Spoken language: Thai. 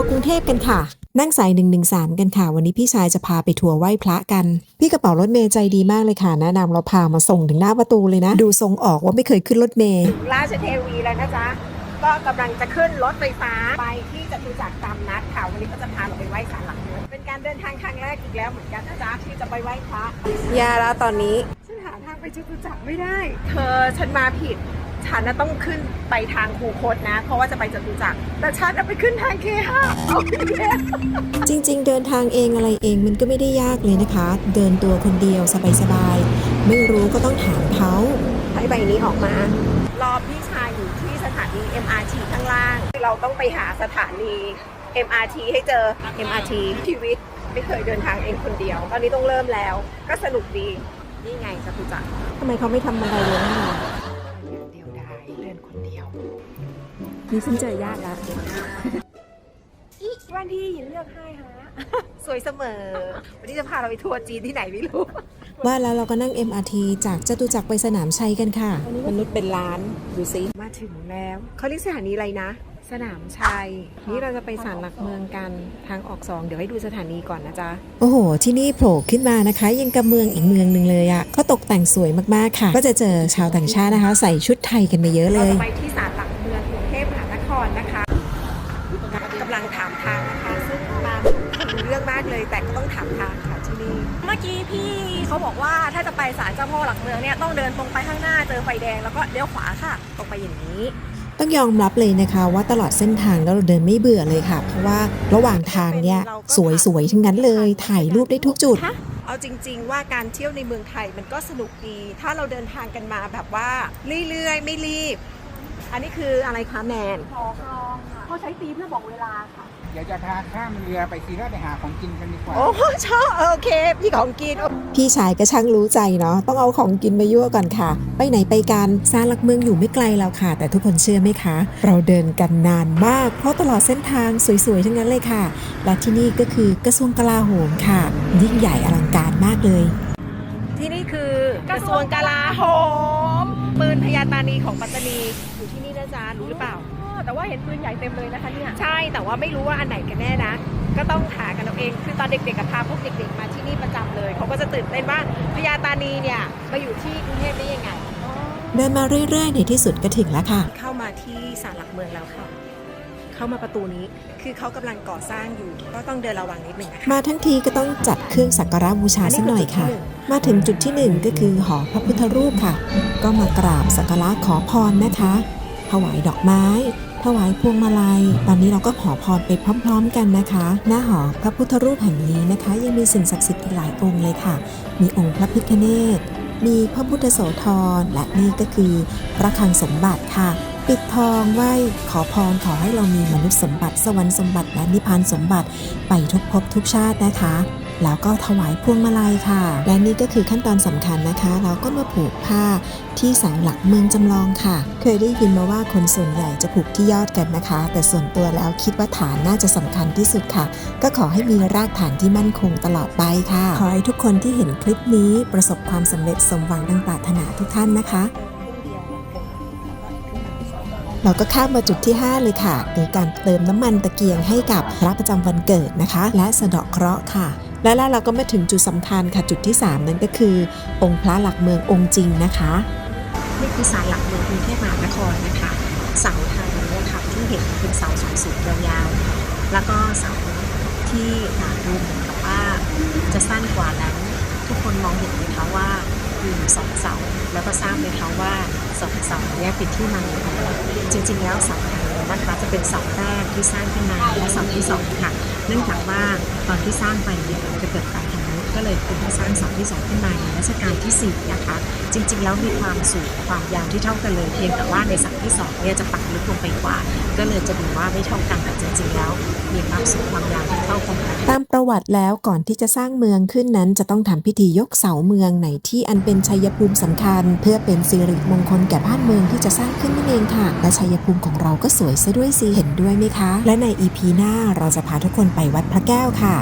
ร์กรุงเทพกันค่ะ นั่งสาย113 กันค่ะ วันนี้พี่ชายจะพาไปทัวร์ไหว้พระกัน พี่กระเป๋ารถเมย์ใจดีมากเลยค่ะ แนะนำเราพามาส่งถึงหน้าประตูเลยนะ ดูทรงออกว่าไม่เคยขึ้นรถเมย์ราชเทวีแล้วนะจ๊ะก็กำลังจะขึ้นรถไฟฟ้าไปที่จตุจักรตามนัดค่ะ วันนี้ก็จะพาเราไปไหว้ศาลหลักเมืองเป็นการเดินทางครั้งแรกอีกแล้วเหมือนกันนะจ๊ะที่จะไปไหว้พระยาแล้วตอนนี้ฉันหาทางไปจตุจักรไม่ได้ เธอฉันมาผิด ฉันน่ะต้องขึ้นไปทางคูคตนะ เพราะว่าจะไปจตุจักรแต่ฉันน่ะไปขึ้นทางเคหะเอาเคจริงๆ เดินทางเองอะไรเองมันก็ไม่ได้ยากเลยนะคะ เดินตัวคนเดียวสบายๆ ไม่รู้ก็ต้องถามเขาให้ใบนี้ออกมา รอพี่ชายอยู่ที่สถานี MRT ข้างล่าง เราต้องไปหาสถานี MRT ให้เจอ MRT ชีวิตไม่เคยเดินทางเองคนเดียว ตอนนี้ต้องเริ่มแล้ว ก็สนุกดี นี่ไงจตุจักรทำไมเขาไม่ทำอะไรเลยนะ คนเดียว นี่ฉันเจอญาติแล้วอีวันที่ยินเลือกให้ฮะ สวยเสมอ วันนี้จะพาเราไปทัวร์จีนที่ไหนไม่รู้ ว่าแล้วเราก็นั่ง MRT จากจตุจักรไปสนามชัยกันค่ะ มนุษย์เป็นล้าน ดูสิ มาถึงแล้ว เขาเรียกสถานีอะไรนะ สนามชัย นี่เราจะไปศาลหลักเมืองกันทางออกสองเดี๋ยวให้ดูสถานีก่อนนะจ๊ะ โอ้โห ที่นี่โผล่ขึ้นมานะคะ ยังกับเมืองอีกเมืองหนึ่งเลยอะ่ะเขาตกแต่งสวยมากๆค่ะ ก็จะเจอชาวต่างชาตินะคะ ใส่ชุดไทยกันมาเยอะเลเรายจะไปที่ศาลหลักเมืองกรุงเทพมหานครนะคะกำลังถามทางนะคะซึ่งมารู้เรื่องมากเลย แต่ก็ต้องถามทางค่ะที่นี่เมื่อกี้พี่เขาบอกว่าถ้าจะไปศาลเจ้าพ่อหลักเมืองเนี่ยต้องเดินตรงไปข้างหน้าเจอไฟแดงแล้วก็เลี้ยวขวาค่ะ ตรงไปอย่างนี้ ต้องยอมรับเลยนะคะว่าตลอดเส้นทางแล้วเราเดินไม่เบื่อเลยค่ะ เพราะว่าระหว่างทางเนี่ยสวยๆทั้งนั้นเลย ถ่ายรูปได้ทุกจุด เอาจริง ๆ ว่าการเที่ยวในเมืองไทยมันก็สนุกดี ถ้าเราเดินทางกันมาแบบว่าเรื่อยๆ ไม่รีบ อันนี้คืออะไรคะแนนขอคลองค่ะเขาใช้ตีเพื่อบอกเวลาค่ะ เดี๋ยวจะพาข้ามเรือไปซีราชไปหาของกินกันดีกว่า โอ้ชอบโอเค พี่ของกิน พี่ชายก็ช่างรู้ใจเนาะต้องเอาของกินมายั่วก่อนค่ะ ไปไหนไปกันซาลหลักเมืองอยู่ไม่ไกลแล้วค่ะ แต่ทุกคนเชื่อไหมคะ เราเดินกันนานมาก เพราะตลอดเส้นทางสวยๆทั้งนั้นเลยค่ะ และที่นี่ก็คือกระทรวงกลาโหมค่ะ ยิ่งใหญ่อลังการมากเลย ที่นี่คือกระทรวงกลาโหมปืน พญาตานีของปัตตานีอยู่ที่นี่นะจ๊ะรู้หรือเปล่า แต่ว่าเห็นปืนใหญ่เต็มเลยนะคะเนี่ย ใช่แต่ว่าไม่รู้ว่าอันไหนกันแน่นะ ก็ต้องหากันเอาเองคือตอนเด็กๆกับพาพวกเด็กๆมาที่นี่ประจำเลยเขาก็จะตื่นเต้นว่าพญาตานีเนี่ยมาอยู่ที่กรุงเทพได้ยังไงเดินมาเรื่อยๆในที่สุดก็ถึงแล้วค่ะ เข้ามาที่ศาลหลักเมืองแล้วค่ะ เข้ามาประตูนี้ คือเขากำลังก่อสร้างอยู่ ก็ต้องเดินระวังนิดหนึ่งนะคะมาทั้งทีก็ต้องจัดเครื่องสักการะบูชาสักหน่อยค่ะ มาถึงจุดที่หนึ่งก็คือหอพระพุทธรูปค่ะ ก็มากราบสักการะขอพรนะคะ ถวายดอกไม้ถวายพวงมาลัย ตอนนี้เราก็ขอพรไปพร้อมๆกันนะคะ หน้าหอพระพุทธรูปแห่งนี้นะคะ ยังมีสิ่งศักดิ์สิทธิ์อีกหลายองค์เลยค่ะ มีองค์พระพิฆเนศมีพระพุทธโสธรและนี่ก็คือพระคลังสมบัติค่ะ ปิดทองไหว้ขอพรขอให้เรามีมนุษย์สมบัติสวรรค์สมบัติและนิพพานสมบัติไปทุกภพทุกชาตินะคะ แล้วก็ถวายพวงมาลัยค่ะ และนี่ก็คือขั้นตอนสำคัญนะคะ เราก็มาผูกผ้าที่เสาหลักเมืองจำลองค่ะ เคยได้ยินมาว่าคนส่วนใหญ่จะผูกที่ยอดกันนะคะ แต่ส่วนตัวแล้วคิดว่าฐานน่าจะสำคัญที่สุดค่ะ ก็ขอให้มีรากฐานที่มั่นคงตลอดไปค่ะ ขอให้ทุกคนที่เห็นคลิปนี้ประสบความสำเร็จสมหวังดังปรารถนาทุกท่านนะคะ เราก็ข้ามมาจุดที่ 5 เลยค่ะโดยการเติมน้ำมันตะเกียงให้กับพระประจำวันเกิดนะคะ และสะเดาะเคราะห์ค่ะและแล้วเราก็มาถึงจุดสำคัญค่ะจุดที่ 3 นั่นก็คือ องค์พระหลักเมืององค์จริงนะคะนี่คือศาลหลักเมืองกรุงเทพมหานครนะคะเสาทางนี้ค่ะที่เห็นเป็นเสาสูงสูงๆยาวๆแล้วก็เสาที่ดูเหมือนกับว่าจะสั้นกว่านั้น ทุกคนมองเห็นไหมคะว่า มีอสองเสาแล้วก็ทราบไหมคะว่าสองเสาเนี้เป็นที่มาของอะไรจริง ๆ แล้วเสาทางนี้นะคะจะเป็นเสาแรกที่สร้างขึ้นมาและเสาที่สองค่ะ เนื่องจากว่าตอนที่สร้างไปเนี่ยจะเกิดการทำนุก็เลยคุณสร้างเสาที่สองขึ้นมาในรัชกาลที่สี่นะคะ จริง ๆ แล้วมีความสูงความยาวที่เท่ากันเลยเพียงแต่ว่าในเสาที่สองเนี่ยจะปักลึกลงไปกว่า ก็เลยจะดูว่าไม่เท่ากันแต่จริง ๆ แล้ว มีความสุขความยาวที่เท่ากันตามประวัติแล้วก่อนที่จะสร้างเมืองขึ้นนั้นจะต้องทำพิธียกเสาเมืองไหนที่อันเป็นชัยภูมิสำคัญ เพื่อเป็นสิริมงคลแก่บ้านเมืองที่จะสร้างขึ้นนั่นเองค่ะ และชัยภูมิของเราก็สวยซะด้วยสิเห็นด้วยไหมคะ และในอีพีหน้าเราจะพาทุกคนไปวัดพระแก้วค่ะ